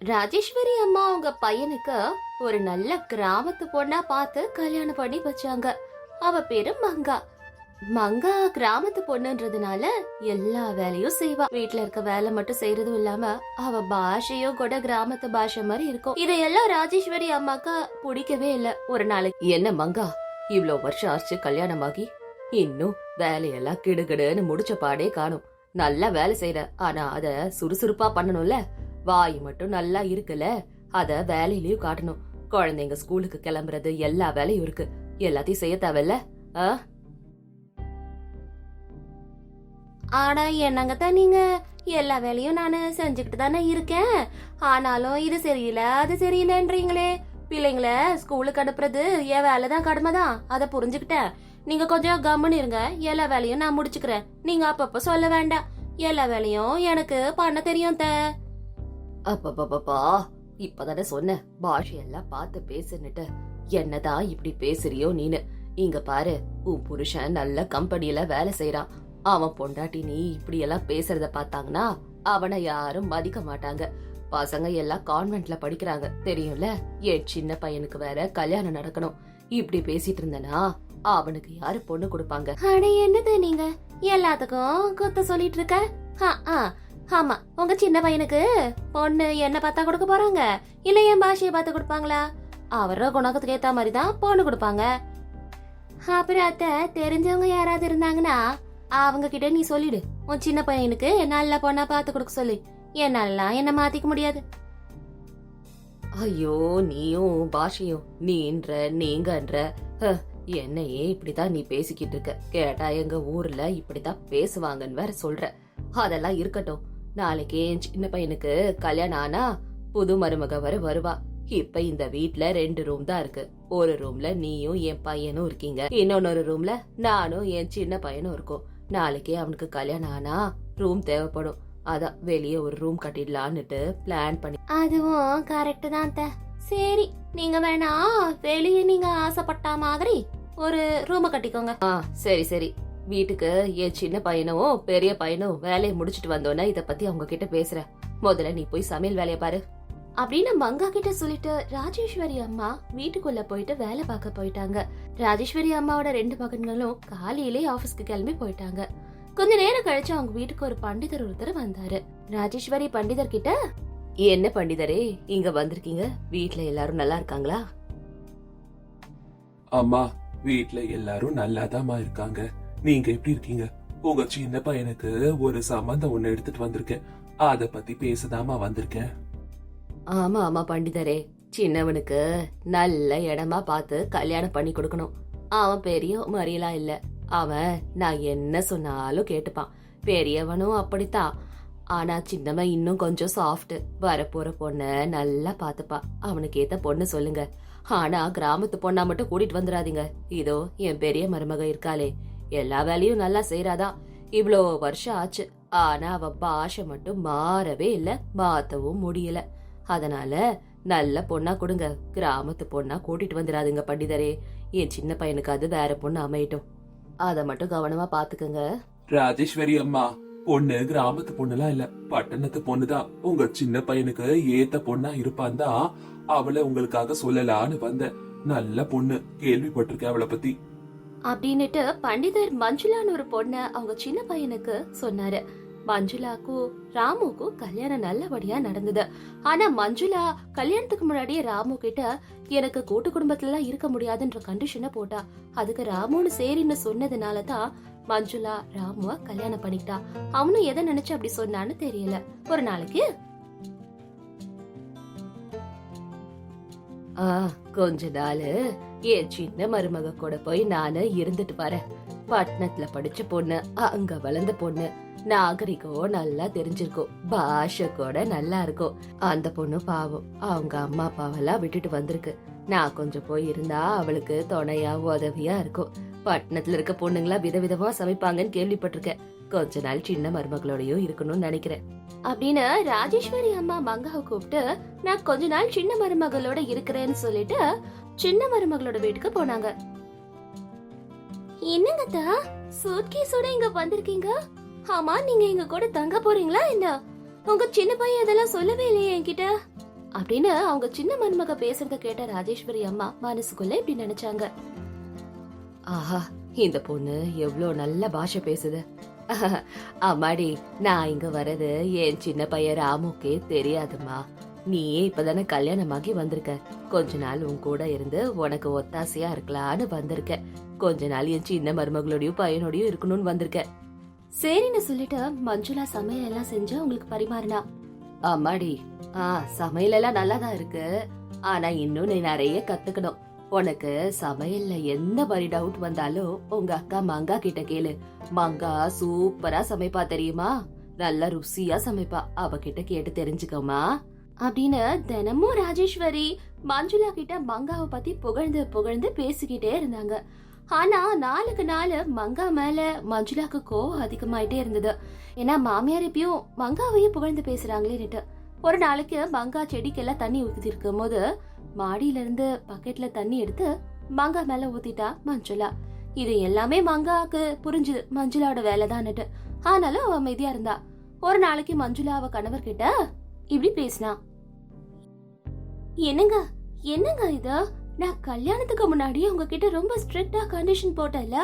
ராஜேஸ்வரி அம்மா அவங்க பையனுக்கு ஒரு நல்ல கிராமத்து பொண்ணா பார்த்து கல்யாணம் பண்ணி வச்சாங்க. அவ பேரு மங்கா. மங்கா கிராமத்து பொண்ணுன்றதுனால எல்லா வேலையும் செய்வா. வீட்ல இருக்க வேலை மட்டும் செய்யறதும் இல்லாம அவ பாஷையும் கூட கிராமத்து பாஷை மாதிரி இருக்கும். இதையெல்லாம் ராஜேஸ்வரி அம்மாக்கு பிடிக்கவே இல்ல. ஒரு நாளைக்கு என்ன மங்கா இவ்ளோ வருஷம் ஆச்சு கல்யாணமாகி? இன்னும் வேலையெல்லாம் கிடுகிடுன்னு முடிச்ச பாடே காணும். நல்லா வேலை செய்யற ஆனா அத சுறுசுறுப்பா பண்ணணும்ல? வாய் மட்டும் நல்லா இருக்குல்ல? அத வேலையிலயும் காட்டணும். குழந்தைங்க ஸ்கூலுக்கு கிளம்புறது எல்லா வேலையும் இருக்கு. எல்லாத்தையும் செய்ய தேவையில்ல? ஆ? ஆனா என்னங்க தான் நீங்க? எல்லா வேலையும் நானு செஞ்சுக்கிட்டு தானே இருக்கேன். ஆனாலும் இது சரியில்லை அது சரியில்லைன்றீங்களே. பிள்ளைங்கள ஸ்கூலுக்கு அனுப்புறது என் வேலை தான் கடமை தான் அதை புரிஞ்சுக்கிட்டேன். நீங்க கொஞ்சம் கம்முன்னு இருங்க. எல்லா வேலையும் நான் முடிச்சுக்கிறேன். நீங்க அப்பப்ப சொல்ல வேண்டாம். எல்லா வேலையும் எனக்கு பண்ண தெரியும் தே அப்பப்பப்பா இப்பதானே சொன்ன பாஷையெல்லாம் பார்த்து பேசுன்னுட்டு. என்னதான் இப்படி பேசுறியோ நீனு? இங்க பாரு உன் புருஷன் நல்ல கம்பெனில வேலை செய்யறான் அவன் பொண்டாட்டி நீ இப்படி எல்லாம் பேசுறத பார்த்தாங்கன்னா அவனை யாரும் மதிக்க மாட்டாங்க. பசங்க எல்லாம் கான்வென்ட்ல படிக்கிறாங்க. தெரியும்ல? என் சின்ன பையனுக்கு வேற கல்யாணம் நடக்கணும். இப்படி பேசிட்டு இருந்தனா அவனுக்கு யாரு பொண்ணு கொடுப்பாங்க? அட என்னது நீங்க? எல்லாத்துக்கும் குத்த சொல்லிட்டு இருக்க? ஆ, ஆ, ஆமா உங்க சின்ன பையனுக்கு பொண்ணு என்ன பார்த்தா கொடுக்க போறாங்க? இல்ல என் பாஷையை பார்த்து கொடுப்பாங்களா? அவரோட குணத்துக்கு ஏத்த மாதிரி தான் பொண்ணு கொடுப்பாங்க. அப்புறம் அத்தை தெரிஞ்சவங்க யாராவது இருந்தாங்கன்னா அவங்க கிட்ட நீ சொல்லிடு. உன் சின்ன பையனுக்கு நல்ல பொண்ணா பார்த்து கொடுக்க சொல்லி. என்னெல்லாம் என்ன மாத்திக்க முடியாது. ஐயோ நீயும் பாஷையும் நீன்ற நீங்கன்ற. ஹ, என்னையே இப்படிதான் நீ பேசிக்கிட்டு இருக்க. கேட்டா எங்க ஊர்ல இப்படிதான் பேசுவாங்கன்னு வேற சொல்ற. அதெல்லாம் இருக்கட்டும். நாளைக்கு என் சின்ன பையனுக்கு கல்யாணம் ஆனா புது மருமக வர வருவா. இப்ப இந்த வீட்ல ரெண்டு ரூம் தான் இருக்கு. ஒரு ரூம்ல நீயும் என் பையனும் இருக்கீங்க. இன்னொன்னொரு ரூம்ல நானும் என் சின்ன பையனும் இருக்கோம். நாளைக்கு அவனுக்கு கல்யாணம் ஆனா ரூம் தேவைப்படும். அதான் வெளியே ஒரு ரூம் கட்டிடலான்னுட்டு பிளான் பண்ணி அதுவும் கரெக்ட் தான். சரி நீங்க வேணா வெளியே நீங்க ஆசைப்பட்ட மாதிரி ஒரு ரூம கட்டிக்கோங்க. ஆ சரி சரி. வீட்டுக்கு என் சின்ன பையனும் பெரிய பையனும் வேலையை முடிச்சிட்டு வந்தோன்னே இத பத்தி அவங்க கிட்ட பேசுறேன். முதல்ல நீ போய் சமையல் வேலையை பாரு. அப்படின்னு மங்கா கிட்ட சொல்லிட்டு ராஜேஸ்வரி அம்மா வீட்டுக்குள்ள போயிட்டு வேலை பார்க்க போயிட்டாங்க. ராஜேஸ்வரி அம்மாவோட ரெண்டு மகன்களும் காலையிலே ஆபீஸ்க்கு கிளம்பி போயிட்டாங்க. கொஞ்ச நேரம் கழிச்சு அவங்க வீட்டுக்கு ஒரு பண்டிதர் ஒருத்தர் வந்தாரு. ராஜேஸ்வரி பண்டிதர் கிட்ட என்ன பண்டிதரே இங்க வந்திருக்கீங்க? வீட்டுல எல்லாரும் நல்லா இருக்காங்களா? அம்மா வீட்டுல எல்லாரும் நல்லாதாமா இருக்காங்க. நீங்க எப்படி இருக்கீங்க? உங்க சின்ன பையனுக்கு ஒரு சம்பந்தம் ஒண்ணு எடுத்துட்டு வந்திருக்கேன். அத பத்தி பேசதாமா வந்திருக்கேன். ஆமா ஆமா பண்டிதரே. சின்னவனுக்கு நல்ல இடமா பார்த்து கல்யாணம் பண்ணி கொடுக்கணும். அவன் பெரிய மறியலா இல்ல. அவன் நான் என்ன சொன்னாலும் கேட்டுப்பான். பெரியவனும் அப்படித்தான். ஆனா சின்னவன் இன்னும் கொஞ்சம் சாஃப்ட் வரப்போற பொண்ண நல்லா பாத்துப்பா அவனுக்கு ஏத்த பொண்ணு சொல்லுங்க. ஆனா கிராமத்து பொண்ணா மட்டும் கூட்டிட்டு வந்துடாதீங்க. இதோ என் பெரிய மருமக இருக்காளே. எல்லா வேலையும் நல்லா செய்யறாதா இவ்வளோ வருஷம் ஆச்சு. ஆனா அவ பாஷை மட்டும் மாறவே இல்ல. மாத்தவும் முடியல. அதனால நல்ல பொண்ணா கொடுங்க. கிராமத்து பொண்ணா கூட்டிட்டு வந்துடாதுங்க பண்டிதரே. என் சின்ன பையனுக்கு அது வேற பொண்ணு அமையட்டும். அத மட்டும் கவனமா பாத்துக்கங்க. ராஜேஸ்வரி அம்மா பொண்ணு கிராமத்து பொண்ணுலாம் இல்ல. பட்டணத்து பொண்ணுதான் உங்க சின்ன பையனுக்கு ஏத்த பொண்ணா இருப்பான் தான் அவளை உங்களுக்காக சொல்லலான்னு வந்தேன். நல்ல பொண்ணு. கேள்விப்பட்டிருக்கேன் அவளை பத்தி. அப்படின்னுட்டு பண்டிதர் மஞ்சுளான்னு ஒரு பொண்ண அவங்க சின்ன பையனுக்கு சொன்னாரு. மஞ்சுளாக்கும் ராமுக்கும் கல்யாணம் நல்லபடியா நடந்தது. ஆனா மஞ்சுளா கல்யாணத்துக்கு முன்னாடியே ராமு கிட்ட எனக்கு கூட்டு குடும்பத்துல எல்லாம் இருக்க முடியாதுன்ற கண்டிஷனை போட்டா. அதுக்கு ராமுன்னு சரின்னு சொன்னதுனால தான் மஞ்சுளா ராமுவ கல்யாணம் பண்ணிக்கிட்டா. அவனும் எதை நினைச்சு அப்படி சொன்னான்னு தெரியல. ஒரு நாளைக்கு ஆ கொஞ்ச நாள். என் சின்ன மருமக கூட போய் நானு இருந்துட்டு வரேன். பட்டணத்துல படிச்ச பொண்ணு அங்க வளர்ந்த பொண்ணு. நாகரிகம் நல்லா தெரிஞ்சிருக்கும். பாஷை கூட நல்லா இருக்கும். அந்த பொண்ணு பாவம். அவங்க அம்மா அப்பாவெல்லாம் விட்டுட்டு வந்திருக்கு. நான் கொஞ்சம் போய் இருந்தா அவளுக்கு துணையா உதவியா இருக்கும். பட்டணத்துல இருக்க பொண்ணுங்களா விதவிதமா சமைப்பாங்கன்னு கேள்விப்பட்டிருக்கேன். கொஞ்ச நாள் சின்ன மருமகளோடயும் இருக்கணும்னு நினைக்கிறேன். அப்படின்னு ராஜேஸ்வரி அம்மா மங்காவை கூப்பிட்டு நான் கொஞ்ச நாள் சின்ன மருமகளோட இருக்கிறேன்னு சொல்லிட்டு சின்ன மருமகளோட வீட்டுக்கு போனாங்க. என்னங்கத்தா சூட்கேஸோட இங்க வந்திருக்கீங்க? ஆமா நீங்க எங்க கூட தங்க போறீங்களா என்ன? உங்க சின்ன பையன் இதெல்லாம் சொல்லவே இல்லையே என்கிட்ட. அப்படின்னு அவங்க சின்ன மருமக பேசுறத கேட்ட ராஜேஸ்வரி அம்மா மனசுக்குள்ள இப்படி நினைச்சாங்க. ஆஹா இந்த பொண்ணு எவ்வளோ நல்ல பாஷை பேசுது. அம்மாடி நான் இங்க வர்றது என் சின்ன பையன் ராமுக்கே தெரியாதும்மா. நீயே இப்பதானே கல்யாணமாகி வந்திருக்க. கொஞ்ச நாள் உன் கூட இருந்து உனக்கு ஒத்தாசையா இருக்கலான்னு வந்திருக்க. கொஞ்ச நாள் என் சின்ன மருமகளோடயும் பையனோடயும் இருக்கணும்னு வந்திருக்க. சரின்னு சொல்லிட்டு மஞ்சுளா சமையல் எல்லாம் செஞ்சு உங்களுக்கு பரிமாறினா? அம்மாடி ஆ சமையல் எல்லாம் நல்லா தான் இருக்கு. ஆனா இன்னும் நீ நிறைய கத்துக்கணும். உனக்கு சமையல்ல எந்த மாதிரி டவுட் வந்தாலும் உங்க அக்கா மங்கா கிட்ட கேளு. மங்கா சூப்பரா சமைப்பா தெரியுமா? நல்லா ருசியா சமைப்பா. அவகிட்ட கேட்டு தெரிஞ்சுக்கோமா? அப்படின்னு தினமும் ராஜேஸ்வரி மஞ்சுளா கிட்ட மங்காவை பத்தி புகழ்ந்து புகழ்ந்து பேசிக்கிட்டே இருந்தாங்க. ஆனா நாளுக்கு நாள் மங்கா மேல மஞ்சுளாக்கு கோவம் அதிகமாயிட்டே இருந்தது. ஏன்னா மாமியார் இப்பயும் மங்காவையே புகழ்ந்து பேசுறாங்களேன்னுட்டு. ஒரு நாளைக்கு மங்கா செடிக்கெல்லாம் தண்ணி ஊத்திட்டு இருக்கும் போது மாடியில இருந்து பக்கெட்ல தண்ணி எடுத்து மங்கா மேல ஊத்திட்டா மஞ்சுளா. இது எல்லாமே மங்காவுக்கு புரிஞ்சுது மஞ்சுளாவோட வேலைதான்னுட்டு. ஆனாலும் அவ அமைதியா இருந்தா. ஒரு நாளைக்கு மஞ்சுளா அவ கணவர் கிட்ட இப்படி பேசினா. என்னங்க என்னங்க இது? நான் கல்யாணத்துக்கு முன்னாடி உங்ககிட்ட ரொம்ப ஸ்ட்ரிக்டா கண்டிஷன் போட்டேன்ல.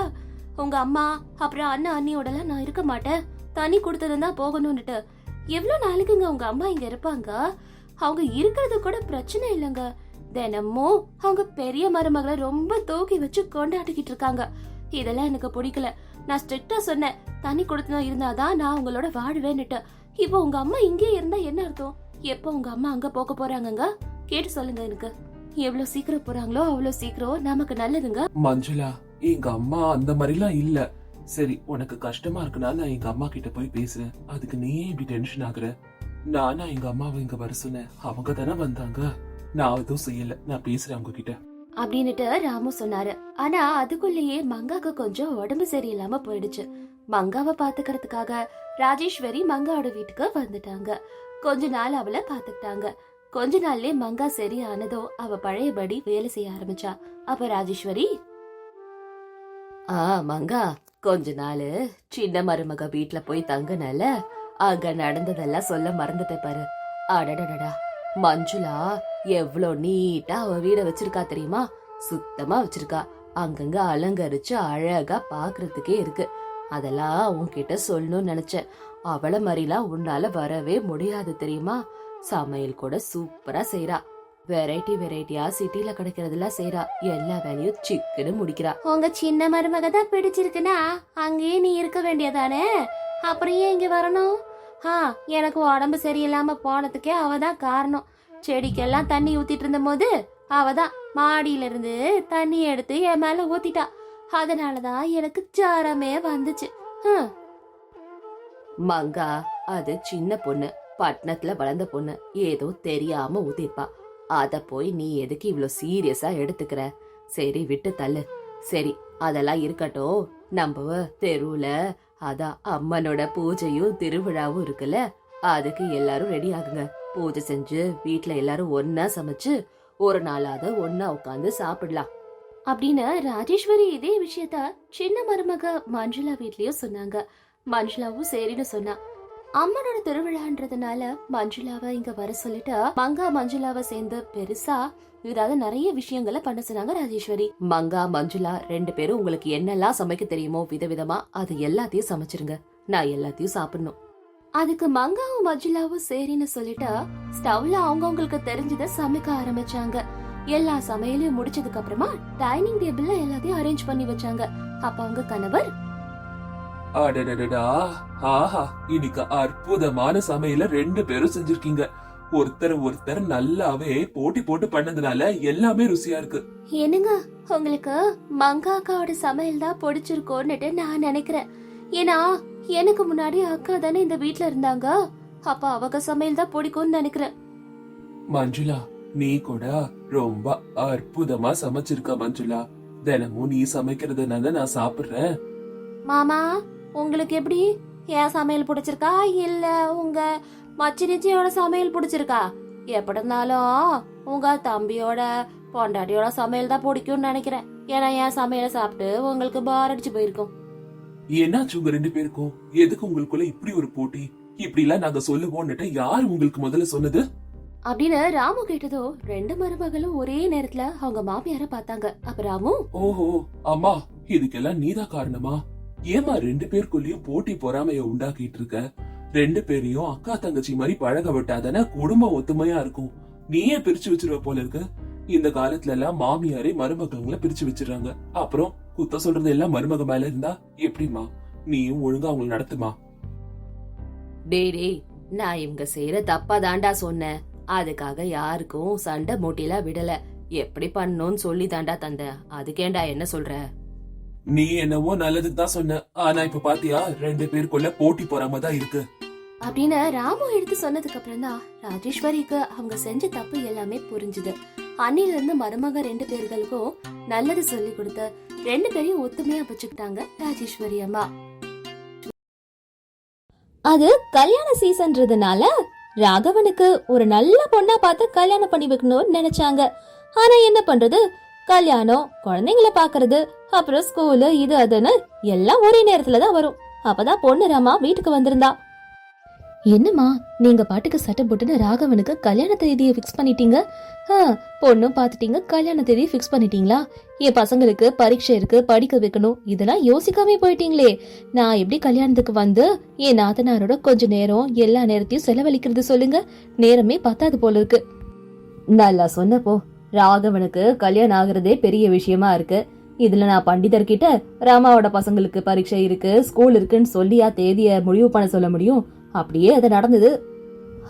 உங்க அம்மா அப்புறம் அண்ணன் அண்ணியோடலாம் நான் இருக்க மாட்டேன். தண்ணி கொடுத்ததும் போகணும்னுட்டு. எவ்வளவு நாளைக்குங்க உங்க அம்மா இங்க இருப்பாங்க? அவங்க இருக்கிறது கூட பிரச்சனை இல்லைங்க. தினமும் அவங்க பெரிய மருமகளை ரொம்ப தூக்கி வச்சு கொண்டாடிக்கிட்டு இருக்காங்க. இதெல்லாம் எனக்கு பிடிக்கல. நான் ஸ்ட்ரிக்டா சொன்னேன் தண்ணி கொடுத்தனும் இருந்தாதான் நான் உங்களோட வாழ்வேன்னுட்டு. இப்போ உங்க அம்மா இங்கே இருந்தா என்ன அர்த்தம்? எப்போ உங்க அம்மா அங்க போக போறாங்கங்க? கேட்டு சொல்லுங்க எனக்கு. எவ்வளவு சீக்கிரம் போறாங்களோ அவ்வளவு சீக்கிரம் நமக்கு நல்லதுங்க. மஞ்சுளா எங்க அம்மா அந்த மாதிரிலாம் இல்ல. சரி உனக்கு கஷ்டமா இருக்குன்னா நான் எங்க அம்மா கிட்ட போய் பேசுறேன். அதுக்கு நீ ஏன் இப்படி டென்ஷன் ஆகுற? நானா எங்க அம்மாவை இங்க வர சொன்னேன். அவங்க தானே வந்தாங்க. நான் எதுவும் செய்யல. நான் பேசுறேன் அவங்க கிட்ட அப்படின்னுட்டு ராமு சொன்னாரு. ஆனா அதுக்குள்ளேயே மங்காக்கு கொஞ்சம் உடம்பு சரியில்லாம போயிடுச்சு. மங்காவை பாத்துக்கிறதுக்காக ராஜேஸ்வரி மங்காவோட வீட்டுக்கு வந்துட்டாங்க. கொஞ்ச நாள் அவளை பாத்துக்கிட்டாங்க. கொஞ்ச நாள்லயே மங்கா சரியானதோ அவ பழையபடி வேலை செய்ய ஆரம்பிச்சா. அப்ப ராஜேஸ்வரி ஆ மங்கா கொஞ்ச நாள் சின்ன மருமக வீட்டுல போய் தங்குனால அங்க நடந்ததெல்லாம் சொல்ல மறந்துட்டே பாரு. அடடடடா. மஞ்சுளா எவ்வளோ நீட்டா அவ வீட வச்சிருக்கா தெரியுமா? சுத்தமா வச்சிருக்கா. அங்கங்க அலங்கரிச்சு அழகா பாக்குறதுக்கே இருக்கு. அதெல்லாம் உன்கிட்ட சொல்லணும்னு நினைச்சேன். அவளை மாதிரிலாம் உன்னால வரவே முடியாது தெரியுமா? சமையல் கூட சூப்பரா செய்யறா வெரைட்டி வெரைட்டியா சிட்டில கிடைக்கிறதெல்லாம் செய்றா. எல்லா வேலையும் சிக்குன்னு முடிக்கிறா. உங்க சின்ன மருமக தான் பிடிச்சிருக்குன்னா அங்கேயே நீ இருக்க வேண்டியதானே? அப்புறம் ஏன் இங்க வரணும்? ஆ எனக்கு உடம்பு சரியில்லாம போனதுக்கே அவ தான் காரணம். செடிக்கெல்லாம் தண்ணி ஊத்திட்டு இருந்த போது அவ தான் மாடியில இருந்து தண்ணி எடுத்து என் மேல ஊத்திட்டா. அதனாலதான் எனக்கு ஜாரமே வந்துச்சு. மங்கா அது சின்ன பொண்ணு. பட்டணத்துல வளர்ந்த பொண்ணு. ஏதோ தெரியாம ஊத்திருப்பா. அத போய் நீ எதுக்கு இவ்ளோ சீரியஸா எடுத்துக்கிற? சரி விட்டு தள்ளு. சரி அதெல்லாம் இருக்கட்டும். நம்ம தெருவுல அதான் அம்மனோட பூஜையும் திருவிழாவும் இருக்குல்ல? அதுக்கு எல்லாரும் ரெடி ஆகுங்க. பூஜை செஞ்சு வீட்ல எல்லாரும் ஒன்னா சமைச்சு ஒரு நாளாவது ஒன்னா உட்காந்து சாப்பிடலாம். அப்படின்னு ராஜேஸ்வரி இதே விஷயத்த சின்ன மருமக மஞ்சுளா வீட்லயும் சொன்னாங்க. மஞ்சுளாவும் சரின்னு சொன்னா. அம்மனோட திருவிழான்றதுனால மஞ்சுளாவை இங்க வர சொல்லிட்டு மங்கா மஞ்சுளாவை சேர்ந்து பெருசா ஏதாவது நிறைய விஷயங்களை பண்ண சொன்னாங்க ராஜேஸ்வரி. மங்கா மஞ்சுளா ரெண்டு பேரும் உங்களுக்கு என்னெல்லாம் சமைக்க தெரியுமோ விதவிதமா அது எல்லாத்தையும் சமைச்சிருங்க. நான் எல்லாத்தையும் சாப்பிடணும். அதுக்கு மங்காவும் மஞ்சுளாவும் சரின்னு சொல்லிட்டு ஸ்டவ்ல அவங்கவங்களுக்கு தெரிஞ்சதை சமைக்க ஆரம்பிச்சாங்க. எல்லா சமையலையும் முடிச்சதுக்கு அப்புறமா டைனிங் டேபிள்ல எல்லாத்தையும் அரேஞ்ச் பண்ணி வச்சாங்க. அப்ப அவங்க கணவர் அடடடடா. ஆஹா இன்னைக்கு அற்புதமான சமையல ரெண்டு பேரும் செஞ்சிருக்கீங்க. ஒருத்தர் ஒருத்தர் நல்லாவே போட்டி போட்டு பண்ணதுனால எல்லாமே ருசியா இருக்கு. என்னங்க உங்களுக்கு மங்கா அக்காவோட சமையல் தான் பிடிச்சிருக்கோன்னுட்டு நான் நினைக்கிறேன். ஏன்னா எனக்கு முன்னாடி அக்கா தானே இந்த வீட்ல இருந்தாங்க. அப்ப அவங்க சமையல் தான் பிடிக்கும்னு நினைக்கிறேன். மஞ்சுளா நீ கூட ரொம்ப அற்புதமா சமைச்சிருக்க மஞ்சுளா. தினமும் நீ சமைக்கிறதுனால நான் சாப்பிடுறேன். மாமா உங்களுக்கு எப்படி? என் சமையல் பிடிச்சிருக்கா? இல்ல உங்க மச்சினிச்சியோட சமையல் பிடிச்சிருக்கா? எப்படி இருந்தாலும் உங்க தம்பியோட பொண்டாட்டியோட சமையல் தான் பிடிக்கும்னு நினைக்கிறேன். ஏன்னா என் சமையலை சாப்பிட்டு உங்களுக்கு பார் அடிச்சு போயிருக்கும். என்னாச்சு உங்க ரெண்டு பேருக்கும்? எதுக்கு உங்களுக்குள்ள இப்படி ஒரு போட்டி? இப்படி எல்லாம் நாங்க சொல்லுவோம்னுட்டு யார் உங்களுக்கு முதல்ல சொன்னது? அப்படின்னு ராமு கேட்டதோ ரெண்டு மருமகளும் ஒரே நேரத்துல அவங்க மாமியார பார்த்தாங்க. அப்ப ராமு? ஓஹோ அம்மா இதுக்கெல்லாம் நீதான் காரணமா? ஏமா ரெண்டு பேருக்குள்ளயும் போட்டி பொறாமைய உண்டாக்கிட்டு இருக்க? ரெண்டு பேரையும் அக்கா தங்கச்சி மாதிரி பழக விட்டாதானே குடும்பம் ஒத்துமையா இருக்கும். நீயே பிரிச்சு வச்சிருவ போல இருக்க. இந்த காலத்துல எல்லாம் மாமியாரே மருமகங்களை பிரிச்சு வச்சிடறாங்க. அப்புறம் குத்த சொல்றது எல்லாம் மருமக மேல இருந்தா எப்படிமா நீயும் ஒழுங்கா அவங்களை நடத்துமா? டேய் டேய் நான் இவங்க செய்யற தப்பா தாண்டா சொன்னேன். அதுக்காக யாருக்கும் சண்டை மூட்டிலாம் விடல. எப்படி பண்ணணும்னு சொல்லி தாண்டா தந்த அதுக்கேண்டா என்ன சொல்ற? நீ என்னவோ நல்லதுக்கு தான் சொன்ன. ஆனா இப்ப பாத்தியா? ரெண்டு பேருக்குள்ள போட்டி போறாம தான் இருக்கு. அப்படின்னு ராமு எடுத்து சொன்னதுக்கு அப்புறம் தான் ராஜேஸ்வரிக்கு அவங்க செஞ்ச தப்பு எல்லாமே புரிஞ்சுது. அன்னில இருந்து மருமக ரெண்டு பேர்களுக்கும் நல்லது சொல்லி கொடுத்து ரெண்டு பேரையும் ஒத்துமையா வச்சுக்கிட்டாங்க ராஜேஸ்வரி அம்மா. அது கல்யாண சீசன்றதுனால ராகவனுக்கு ஒரு நல்ல பொண்ணா பார்த்து கல்யாணம் பண்ணி வைக்கணும்னு நினைச்சாங்க. ஆனா என்ன பண்றது? கல்யாணம் குழந்தைங்கள பாக்குறது அப்புறம் ஸ்கூலு இது அதுன்னு எல்லாம் ஒரே நேரத்துல தான் வரும். அப்பதான் பொண்ணு ராமா வீட்டுக்கு வந்திருந்தா. என்னம்மா நீங்க பாட்டுக்கு சட்டை போட்டுன்னு ராகவனுக்கு கல்யாண தேதியை ஃபிக்ஸ் பண்ணிட்டீங்க? ஆ, பொண்ணும் பார்த்துட்டீங்க கல்யாண தேதியை ஃபிக்ஸ் பண்ணிட்டீங்களா? என் பசங்களுக்கு பரீட்சை இருக்கு படிக்க வைக்கணும் இதெல்லாம் யோசிக்காம போயிட்டீங்களே. நான் எப்படி கல்யாணத்துக்கு வந்து என் நாத்தனாரோட கொஞ்ச நேரம் எல்லா நேரத்தையும் செலவழிக்கிறது சொல்லுங்க. நேரமே பத்தாது போல இருக்கு. நல்லா சொன்னப்போ ராகவனுக்கு கல்யாணம் ஆகுறதே பெரிய விஷயமா இருக்கு. இதுல நான் பண்டிதர்கிட்ட ராமாவோட பசங்களுக்கு பரீட்சை இருக்கு ஸ்கூல் இருக்குன்னு சொல்லியா தேதிய முடிவு பண்ண சொல்ல முடியும். அப்படியே அது நடந்தது.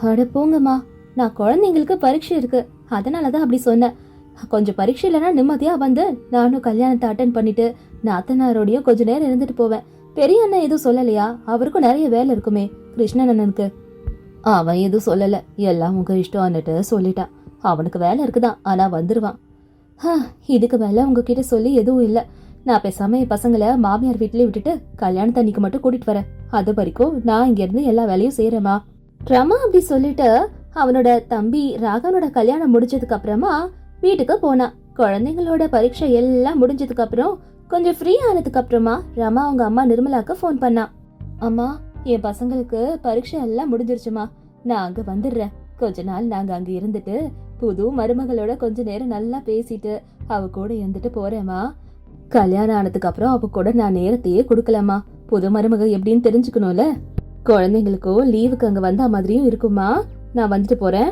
அட போங்கம்மா நான் குழந்தைங்களுக்கு பரீட்சை இருக்கு. அதனாலதான் அப்படி சொன்னேன். கொஞ்சம் பரீட்சை இல்லைன்னா நிம்மதியா வந்து நானும் கல்யாணத்தை அட்டன் பண்ணிட்டு நாத்தனாரோடையும் கொஞ்ச நேரம் இருந்துட்டு போவேன். பெரிய அண்ணன் எதுவும் சொல்லலையா? அவருக்கும் நிறைய வேலை இருக்குமே கிருஷ்ணன் அண்ணனுக்கு. அவன் எதுவும் சொல்லல. எல்லாம் உங்க இஷ்டம்னுட்டு சொல்லிட்டான். அவனுக்கு வேலை இருக்குதான் ஆனா வந்துருவான். இதுக்கு மேல உங்ககிட்ட சொல்லி எதுவும் இல்ல. நான் பேசாம என் பசங்களை மாமியார் வீட்லயே விட்டுட்டு கல்யாண தண்ணிக்கு மட்டும் கூட்டிட்டு வரேன். அது வரைக்கும் நான் இங்க இருந்து எல்லா வேலையும் செய்யறேமா ரமா அப்படி சொல்லிட்டு அவனோட தம்பி ராகவனோட கல்யாணம் முடிஞ்சதுக்கு அப்புறமா வீட்டுக்கு போனான். குழந்தைங்களோட பரீட்சை எல்லாம் முடிஞ்சதுக்கு அப்புறம் கொஞ்சம் ஃப்ரீ ஆனதுக்கு அப்புறமா ரமா அவங்க அம்மா நிர்மலாக்கு ஃபோன் பண்ணான். அம்மா என் பசங்களுக்கு பரீட்சை எல்லாம் முடிஞ்சிருச்சுமா நான் அங்க வந்துடுறேன். கொஞ்ச நாள் நாங்க அங்க இருந்துட்டு புது மருமகளோட கொஞ்ச நேரம் நல்லா பேசிட்டு அவ கூட இருந்துட்டு போறேம்மா. கல்யாணம் ஆனதுக்கு அப்புறம் அவ கூட நான் நேரத்தையே கொடுக்கலாமா புது மருமக எப்படின்னு தெரிஞ்சுக்கணும்ல? குழந்தைங்களுக்கும் லீவுக்கு அங்க வந்த மாதிரியும் இருக்குமா நான் வந்துட்டு போறேன்.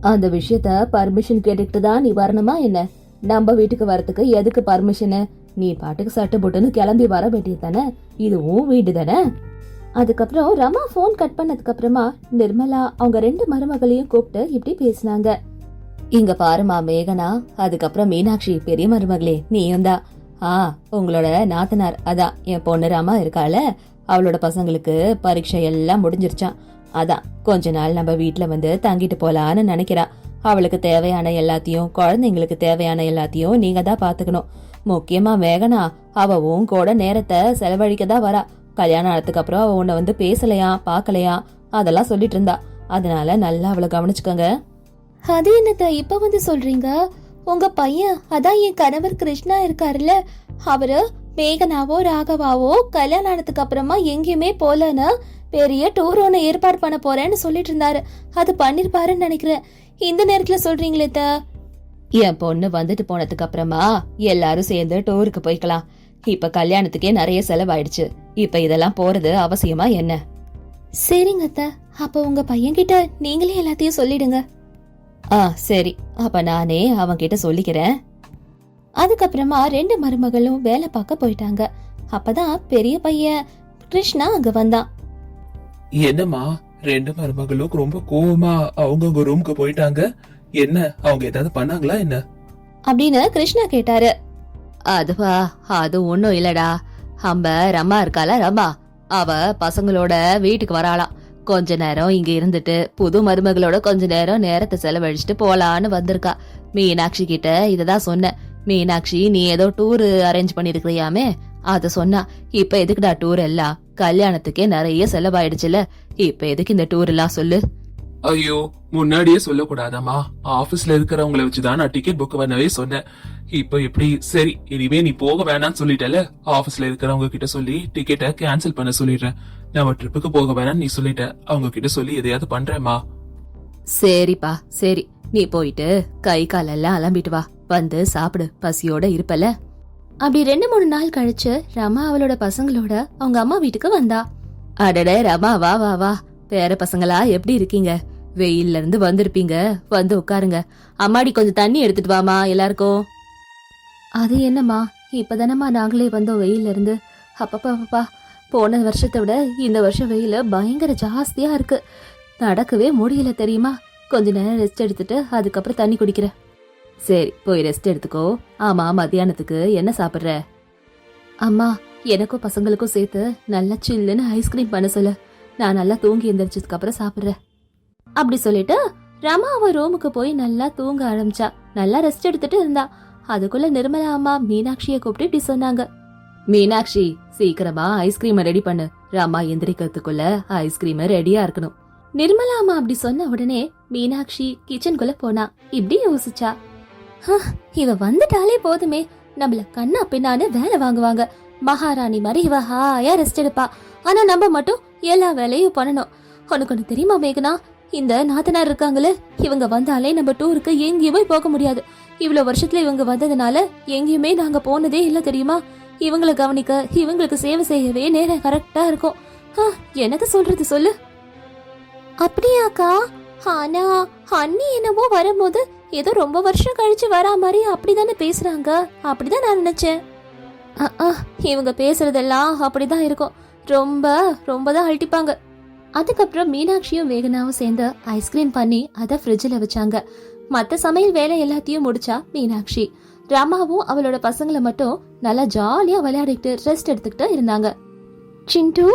அந்த விஷயத்த பர்மிஷன் கேட்டுக்கிட்டு தான் நீ வரணுமா என்ன? நம்ம வீட்டுக்கு வரத்துக்கு எதுக்கு பர்மிஷனு நீ பாட்டுக்கு சட்டை போட்டுன்னு கிளம்பி வர வேண்டியது தானே? இதுவும் வீடு தானே? அதுக்கப்புறம் ரமா ஃபோன் கட் பண்ணதுக்கு அப்புறமா நிர்மலா அவங்க ரெண்டு மருமகளையும் கூப்பிட்டு இப்படி பேசினாங்க. இங்க பாருமா மேகனா. அதுக்கப்புறம் மீனாட்சி பெரிய மருமகளே நீயும் தான் ஆ உங்களோட நாத்தனார் அதான் என் பொண்ணு ராமா இருக்காள? அவளோட பசங்களுக்கு பரீட்சை எல்லாம் முடிஞ்சிருச்சான் அதான் கொஞ்ச நாள் நம்ம வீட்டுல வந்து தங்கிட்டு போலான்னு நினைக்கிறா. அவளுக்கு தேவையான எல்லாத்தையும் குழந்தைங்களுக்கு தேவையான எல்லாத்தையும் நீங்க தான் பாத்துக்கணும். முக்கியமா மேகனா அவவும் கூட நேரத்தை செலவழிக்க தான் வரா. கல்யாணம் ஆனதுக்கு அப்புறம் அவ உன்னை வந்து பேசலையா பார்க்கலையா அதெல்லாம் சொல்லிட்டு இருந்தா. அதனால நல்லா அவளை கவனிச்சுக்கோங்க. அது என்னத்த இப்ப வந்து சொல்றீங்க? உங்க பையன் அதான் என் கணவர் கிருஷ்ணா இருக்காருல்ல. அவரு மேகனாவோ ராகவாவோ கல்யாணம் ஆனதுக்கு அப்புறமா எங்கேயுமே போலன்னு பெரிய டூர் ஒன்று ஏற்பாடு பண்ண போறேன்னு சொல்லிட்டு இருந்தாரு. அது பண்ணிருப்பாருன்னு நினைக்கிறேன். இந்த நேரத்துல சொல்றீங்களே த என் பொண்ணு வந்துட்டு போனதுக்கு அப்புறமா எல்லாரும் சேர்ந்து டூருக்கு போய்க்கலாம். இப்ப கல்யாணத்துக்கே நிறைய செலவாயிடுச்சு. இப்ப இதெல்லாம் போறது அவசியமா என்ன? சரிங்க அத்த. அப்ப உங்க பையன்கிட்ட நீங்களே எல்லாத்தையும் சொல்லிடுங்க. ஆ சரி. அப்ப நானே அவன்கிட்ட சொல்லிக்கிறேன். அதுக்கப்புறமா ரெண்டு மருமகளும் வேலை பார்க்க போயிட்டாங்க. அப்பதான் பெரிய பையன் கிருஷ்ணா அங்க வந்தான். என்னம்மா? ரெண்டு மருமகளும் ரொம்ப கோவமா அவங்கவுங்க ரூமுக்கு போயிட்டாங்க. என்ன அவங்க ஏதாவது பண்ணாங்களா என்ன? அப்படின்னு கிருஷ்ணா கேட்டாரு. அதுவா அது ஒண்ணும் இல்லடா. அம்ப ரமா இருக்கால ரமா? அவ பசங்களோட வீட்டுக்கு வராளாம். கொஞ்ச நேரம் இங்க இருந்துட்டு புது மருமகளோட கொஞ்ச நேரம் நேரத்தை செலவழிச்சிட்டு போலான்னு வந்திருக்கா. மீனாட்சி கிட்ட இததான் சொன்னேன். மீனாட்சி நீ ஏதோ டூர் அரேஞ்ச் பண்ணிருக்கிறியாமே? அத சொன்னா இப்ப எதுக்குடா டூர் எல்லாம்? கல்யாணத்துக்கே நிறைய செலவாயிடுச்சுல. இப்ப எதுக்கு இந்த டூர் எல்லாம் சொல்லு? ஐயோ முன்னாடியே சொல்லக்கூடாதாம்மா. ஆபீஸ்ல இருக்கிறவங்கள வச்சுதான் நான் டிக்கெட் புக் பண்ணவே சொன்னேன். இப்ப எப்படி? சரி இனிமே நீ போக வேணாம்னு சொல்லிட்டல ஆபீஸ்ல இருக்கிறவங்க கிட்ட சொல்லி டிக்கெட்டை கேன்சல் பண்ண சொல்லிடுறேன். நம்ம ட்ரிப்புக்கு போக வேணாம்னு நீ சொல்லிட்ட. அவங்க கிட்ட சொல்லி எதையாவது பண்றேம்மா. சரிப்பா சரி. நீ போயிட்டு கை காலெல்லாம் அலம்பிட்டு வா. வந்து சாப்பிடு பசியோட இருப்பல. அப்படி ரெண்டு மூணு நாள் கழிச்சு ரமா அவளோட பசங்களோட அவங்க அம்மா வீட்டுக்கு வந்தா. அடடே ரமா வா வா வா. பேர பசங்களா எப்படி இருக்கீங்க? வெயில்ல இருந்து வந்திருப்பீங்க. வந்து உட்காருங்க. அம்மாடி கொஞ்சம் தண்ணி எடுத்துட்டு வாமா எல்லாருக்கும். அது என்னம்மா இப்பதானம்மா நாங்களே வந்தோம் வெயில்ல இருந்து அப்பப்பா அப்பப்பா. போன வருஷத்தை விட இந்த வருஷம் வெயில் பயங்கர ஜாஸ்தியா இருக்கு. நடக்கவே முடியல தெரியுமா? கொஞ்ச நேரம் ரெஸ்ட் எடுத்துட்டு அதுக்கப்புறம் தண்ணி குடிக்கிறேன் சரி போய் ரெஸ்ட் எடுத்துக்கோ. ஆமா மத்தியானத்துக்கு என்ன சாப்பிடுற? அம்மா எனக்கும் பசங்களுக்கும் சேர்த்து நல்லா சில்லுன்னு ஐஸ்கிரீம் பண்ண சொல்லு. நான் நல்லா தூங்கி எந்திரிச்சதுக்கு அப்புறம் சாப்பிடுறேன். அப்படி சொல்லிட்டு ரமா அவ ரூமுக்கு போய் நல்லா தூங்க ஆரம்பிச்சா. நல்லா ரெஸ்ட் எடுத்துட்டு இருந்தா. அதுக்குள்ள நிர்மலா அம்மா மீனாட்சியை கூப்பிட்டு இப்படி சொன்னாங்க. மீனாட்சி சீக்கிரமா ஐஸ்கிரீமை ரெடி பண்ணு. ராமா எந்திரிக்கிறதுக்குள்ள ஐஸ்கிரீம் ரெடியா இருக்கணும். நிர்மலா அம்மா அப்படி சொன்ன உடனே மீனாட்சி கிச்சனுக்குள்ள போனா. இப்படி யோசிச்சா. இவ வந்துட்டாலே போதுமே. நம்மள கண்ணா பின்னான்னு வேலை வாங்குவாங்க. மகாராணி மாதிரி இவ ஹாயா ரெஸ்ட் எடுப்பா. ஆனா நம்ம மட்டும் எல்லா வேலையும் பண்ணணும். உனக்கு ஒண்ணு தெரியுமா மேகனா? இந்த நாத்தனார் இருக்காங்களே இவங்க வந்தாலே நம்ம டூருக்கு எங்கேயுமே போக முடியாது. இவ்வளவு வருஷத்துல இவங்க வந்ததுனால எங்கேயுமே நாங்க போனதே இல்ல தெரியுமா? இவங்களை கவனிக்க இவங்களுக்கு சேவை செய்யவே நேரம் கரெக்டா இருக்கும். எனக்கு சொல்றது சொல்லு. அப்படியாக்கா ஆனா அண்ணி என்னமோ வரும்போது ஏதோ ரொம்ப வருஷம் கழிச்சு வரா மாதிரி அப்படிதானே பேசுறாங்க. அப்படிதான் நான் நினைச்சேன். இவங்க பேசுறதெல்லாம் அப்படிதான் இருக்கும். ரொம்ப ரொம்ப தான் அழட்டிப்பாங்க. அதுக்கப்புறம் மீனாட்சியும் வேகனாவும் சேர்ந்து ஐஸ்கிரீம் பண்ணி அதை ஃப்ரிட்ஜில் வச்சாங்க. மற்ற சமையல் வேலை எல்லாத்தையும் முடிச்சா மீனாட்சி. ராமாவும் அவளோட பசங்களை மட்டும் நல்லா ஜாலியா விளையாடிட்டு ரெஸ்ட் எடுத்துக்கிட்டு இருந்தாங்க. சிண்டு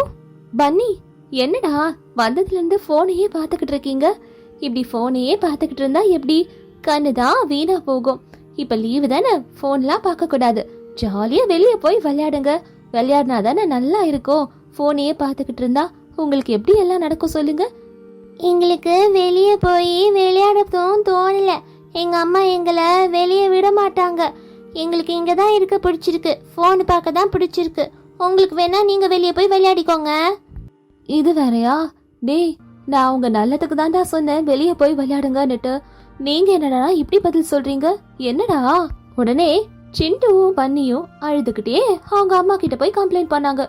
பன்னி என்னடா வந்ததுல இருந்து போனையே பாத்துக்கிட்டு இருக்கீங்க? இப்படி போனையே பார்த்துக்கிட்டு இருந்தா எப்படி? கண்ணு தான் வீணா போகும். இப்ப லீவு தானே? போன்லாம் பார்க்க கூடாது ஜாலியா வெளியே போய் விளையாடுங்க. விளையாடினா தானே நல்லா இருக்கும். போனையே பார்த்துக்கிட்டு இருந்தா உங்களுக்கு எப்படி எல்லாம் நடக்கும் சொல்லுங்க. எங்களுக்கு வெளியே போய் விளையாடத்தும் தோணலை. எங்க அம்மா எங்களை வெளியே விட மாட்டாங்க. எங்களுக்கு இங்க தான் இருக்க பிடிச்சிருக்கு. ஃபோன் பார்க்க தான் பிடிச்சிருக்கு. உங்களுக்கு வேணா நீங்க வெளியே போய் விளையாடிக்கோங்க. இது வேறயா? டேய் நான் உங்க நல்லதுக்கு தான்டா சொன்னேன். வெளியே போய் விளையாடுங்கன்னுட்டு. நீங்க என்னடா இப்படி பதில் சொல்றீங்க? என்னடா? உடனே சிண்டுவும் பன்னியும் அழுதுகிட்டே அவங்க அம்மா கிட்ட போய் கம்ப்ளைண்ட் பண்ணாங்க.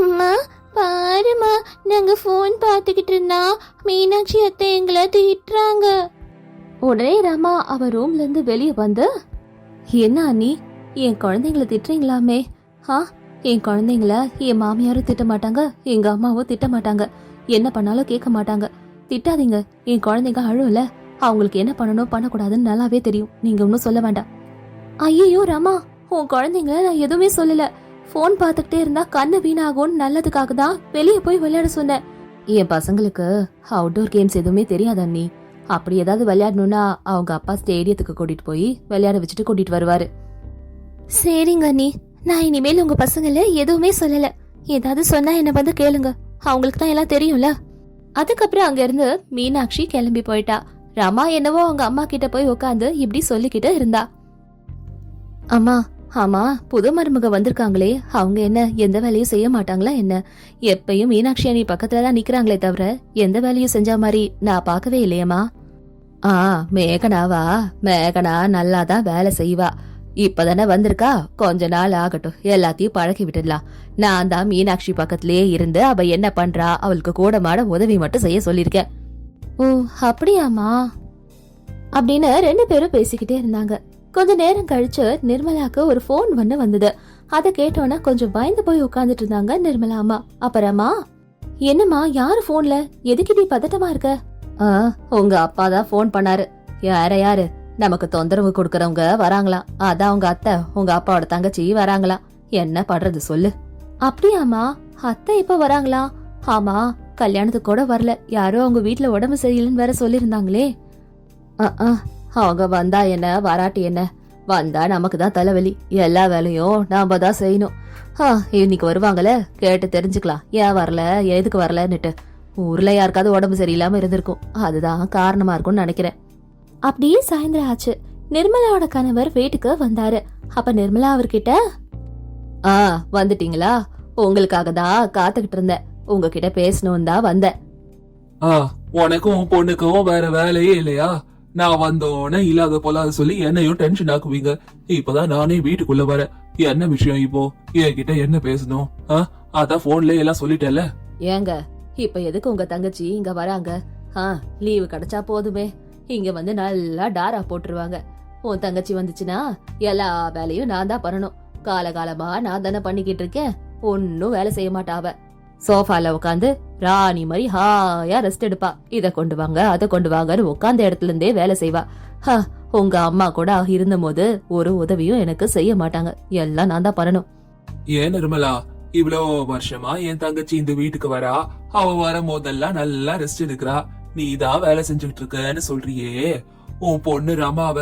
அம்மா பாருமா நாங்க ஃபோன் பார்த்துக்கிட்டு இருந்தா மீனாட்சி அத்தை எங்களை திட்டுறாங்க. உடனே ராமா அவ ரூம்ல இருந்து வெளியே வந்து என்ன அண்ணி என் குழந்தைங்களை திட்டுறீங்களாமே? ஆ? என் குழந்தைங்கள என் மாமியாரும் திட்ட மாட்டாங்க எங்க அம்மாவும் திட்ட மாட்டாங்க. என்ன பண்ணாலும் கேட்க மாட்டாங்க. திட்டாதீங்க என் குழந்தைங்க அழுவல. அவங்களுக்கு என்ன பண்ணணும் பண்ணக்கூடாதுன்னு நல்லாவே தெரியும். நீங்க ஒன்றும் சொல்ல வேண்டாம். ஐயோ ராமா உன் குழந்தைங்கள நான் எதுவுமே சொல்லல. ஃபோன் பார்த்துக்கிட்டே இருந்தா கண்ணு வீணாகும்னு நல்லதுக்காக தான் வெளியே போய் விளையாட சொன்னேன். என் பசங்களுக்கு அவுட்டோர் கேம்ஸ் எதுவுமே தெரியாது அண்ணி. அப்படி ஏதாவது விளையாடணும்னா அவங்க அப்பா ஸ்டேடியத்துக்கு கூட்டிட்டு போய் விளையாட வச்சுட்டு கூட்டிட்டு வருவாரு. சரிங்க அண்ணி. நான் இனிமேல் உங்க பசங்கள எதுவுமே சொல்லல. ஏதாவது சொன்னா என்ன வந்து கேளுங்க. அவங்களுக்கு தான் எல்லாம் தெரியும்ல. அதுக்கப்புறம் அங்க இருந்து மீனாட்சி கிளம்பி போயிட்டா. ரமா என்னவோ அவங்க அம்மா கிட்ட போய் உட்காந்து இப்படி சொல்லிக்கிட்டு இருந்தா. அம்மா ஆமா புது மருமக வந்திருக்காங்களே. அவங்க என்ன எந்த வேலையும் செய்ய மாட்டாங்களா என்ன? எப்பயும் மீனாட்சி அணி பக்கத்துல தான் நிக்கிறாங்களே தவிர எந்த வேலையும் செஞ்ச மாதிரி நான் பார்க்கவே இல்லையம்மா. ஆ மேகனாவா மேகனா நல்லா தான் வேலை செய்வா. இப்பதானே வந்திருக்கா? கொஞ்ச நாள் ஆகட்டும். எல்லாத்தையும் பழக்கி விட்டுடலாம். நான் தான் மீனாட்சி பக்கத்திலேயே இருந்து அவ என்ன பண்றா? அவளுக்கு கூடமாட உதவி மட்டும் செய்ய சொல்லிருக்கேன் ஓ அப்படியாமா அப்படின்னு ரெண்டு பேரும் பேசிக்கிட்டே இருந்தாங்க. கொஞ்ச நேரம் கழிச்சு நிர்மலாக்கு ஒரு ஃபோன் ஒன்று வந்தது. அதை கேட்டோன்னே கொஞ்சம் பயந்து போய் உட்கார்ந்துட்டு இருந்தாங்க நிர்மலா அம்மா அப்புறமா என்னம்மா யாரு போன்ல எதுக்கு நீ பதட்டமா இருக்க? உங்க அப்பா தான் ஃபோன் பண்ணாரு. யார யாரு? நமக்கு தொந்தரவு கொடுக்கறவங்க வராங்களாம் அதான் உங்க அத்தை. உங்க அப்பாவோட தங்கச்சி வராங்களாம் என்ன பண்றது சொல்லு. அப்படியாமா அத்தை இப்ப வராங்களா? ஆமா கல்யாணத்துக்கு கூட வரல. யாரோ அவங்க வீட்டுல உடம்பு சரியில்லைன்னு வேற சொல்லியிருந்தாங்களே. அவங்க வந்தா என்ன வராட்டி என்ன? வந்தா நமக்கு தான் தலைவலி. எல்லா வேலையும் நாம தான் செய்யணும். ஆ இன்னைக்கு வருவாங்கல்ல கேட்டு தெரிஞ்சுக்கலாம். ஏன் வரல? எதுக்கு வரலன்னுட்டு. ஊர்ல யாருக்காவது உடம்பு சரியில்லாம இருந்திருக்கும். அதுதான் காரணமா இருக்கும்னு நினைக்கிறேன். அப்படியே சாயந்தரம் ஆச்சு. நிர்மலாவோட கணவர் வீட்டுக்கு வந்தாரு. அப்ப நிர்மலா அவர்கிட்ட ஆ வந்துட்டீங்களா? உங்களுக்காக தான் காத்துக்கிட்டு இருந்தேன். உங்ககிட்ட பேசணும் தான் வந்தேன். ஆ உனக்கும் உன் பொண்ணுக்கும் வேற வேலையே இல்லையா? நான் வந்தோடனே இல்லாத போல அதை சொல்லி என்னையும் டென்ஷன் ஆக்குவீங்க. இப்பதான் நானே வீட்டுக்குள்ள வரேன். என்ன விஷயம் இப்போ? என்கிட்ட என்ன பேசணும்? அதான் போன்ல எல்லாம் சொல்லிட்டேல ஏங்க இப்ப எதுக்கு உங்க தங்கச்சி இங்க வராங்க? ஆ லீவு கிடைச்சா போதுமே. இங்க வந்து நல்லா டாரா போட்டுருவாங்க. உன் தங்கச்சி வந்துச்சுன்னா எல்லா வேலையும் நான் தான் பண்ணணும். காலகாலமா நான் தானே பண்ணிக்கிட்டு இருக்கேன். ஒன்னும் வேலை செய்ய மாட்டா சோஃபால உட்காந்து ராணி மாதிரி ஹாயா ரெஸ்ட் எடுப்பா. இத கொண்டு வாங்க அதை கொண்டு வாங்கன்னு உட்காந்த இடத்துல இருந்தே வேலை செய்வா. ஹ, உங்க அம்மா கூட இருந்த போது ஒரு உதவியும் எனக்கு செய்ய மாட்டாங்க. எல்லாம் நான் தான் பண்ணணும். ஏன் நிர்மலா? இவ்வளோ வருஷமா என் தங்கச்சி இந்த வீட்டுக்கு வரா? அவ வரும் போதெல்லாம் நல்லா ரெஸ்ட் எடுக்கிறா. நீ தான் வேலை செஞ்சுட்டு இருக்கன்னு சொல்றியே. உன் பொண்ணு ரமாவ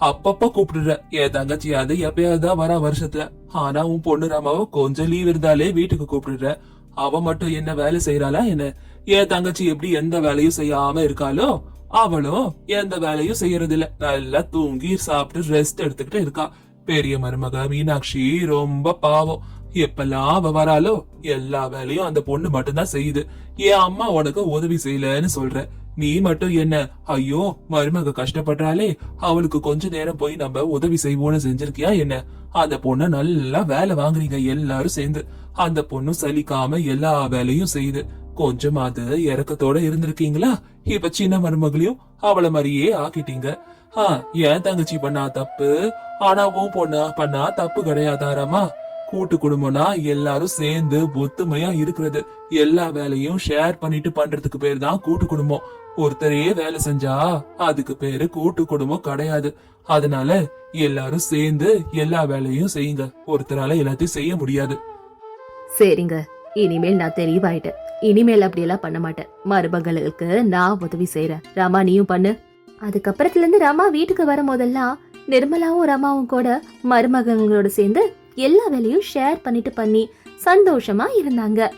அப்பப்ப கூப்பிடுற. என் தங்கச்சி அது எப்பயாவது தான் வரா வருஷத்துல. ஆனா உன் பொண்ணு ரமாவ கொஞ்சம் லீவ் இருந்தாலே வீட்டுக்கு கூப்பிடுற. அவ மட்டும் என்ன வேலை செய்யறாளா என்ன? என் தங்கச்சி எப்படி எந்த வேலையும் செய்யாம இருக்காளோ அவளும் எந்த வேலையும் செய்யறது இல்ல நல்லா தூங்கி சாப்பிட்டு ரெஸ்ட் எடுத்துக்கிட்டு இருக்கா. பெரிய மருமக மீனாட்சி ரொம்ப பாவம். எப்பெல்லாம் அவ வராலோ எல்லா வேலையும் அந்த பொண்ணு மட்டும்தான் செய்யுது. என் அம்மா உனக்கு உதவி செய்யலன்னு சொல்ற. நீ மட்டும் என்ன ஐயோ மருமக கஷ்டப்படுறாளே அவளுக்கு கொஞ்ச நேரம் போய் நம்ம உதவி செய்வோம்னு செஞ்சிருக்கியா என்ன? அந்த பொண்ண நல்லா வேலை வாங்குறீங்க எல்லாரும் சேர்ந்து. அந்த பொண்ணு சலிக்காம எல்லா வேலையும் செய்யுது. கொஞ்சமாவது இறக்கத்தோட இருந்திருக்கீங்களா? இப்ப சின்ன மருமகளையும் அவள மாதிரியே ஆக்கிட்டீங்க. ஆஹ் ஏன் தங்கச்சி பண்ணா தப்பு? ஆனா உன் பொண்ணா பண்ணா தப்பு கிடையாதாராமா? கூட்டு குடும்பம்னா எல்லாரும் சேர்ந்து ஒத்துமையா இருக்கிறது. எல்லா வேலையும் ஷேர் பண்ணிட்டு பண்றதுக்கு பேர் தான் கூட்டு குடும்பம். ஒருத்தரையே வேலை செஞ்சா அதுக்கு பேரு கூட்டு குடும்பம் கிடையாது. அதனால எல்லாரும் சேர்ந்து எல்லா வேலையும் செய்யுங்க. ஒருத்தரால எல்லாத்தையும் செய்ய முடியாது. சரிங்க. இனிமேல் நான் தெளிவாயிட்டேன். இனிமேல் அப்படியெல்லாம் பண்ண மாட்டேன். மருமகளுக்கு நான் உதவி செய்யறேன் ராமா நீயும் பண்ணு. அதுக்கப்புறத்துல இருந்து ராமா வீட்டுக்கு வரும் போதெல்லாம் நிர்மலாவும் ரமாவும் கூட மருமகங்களோட சேர்ந்து எல்லா வேலையும் ஷேர் பண்ணிட்டு பண்ணி சந்தோஷமா இருந்தாங்க.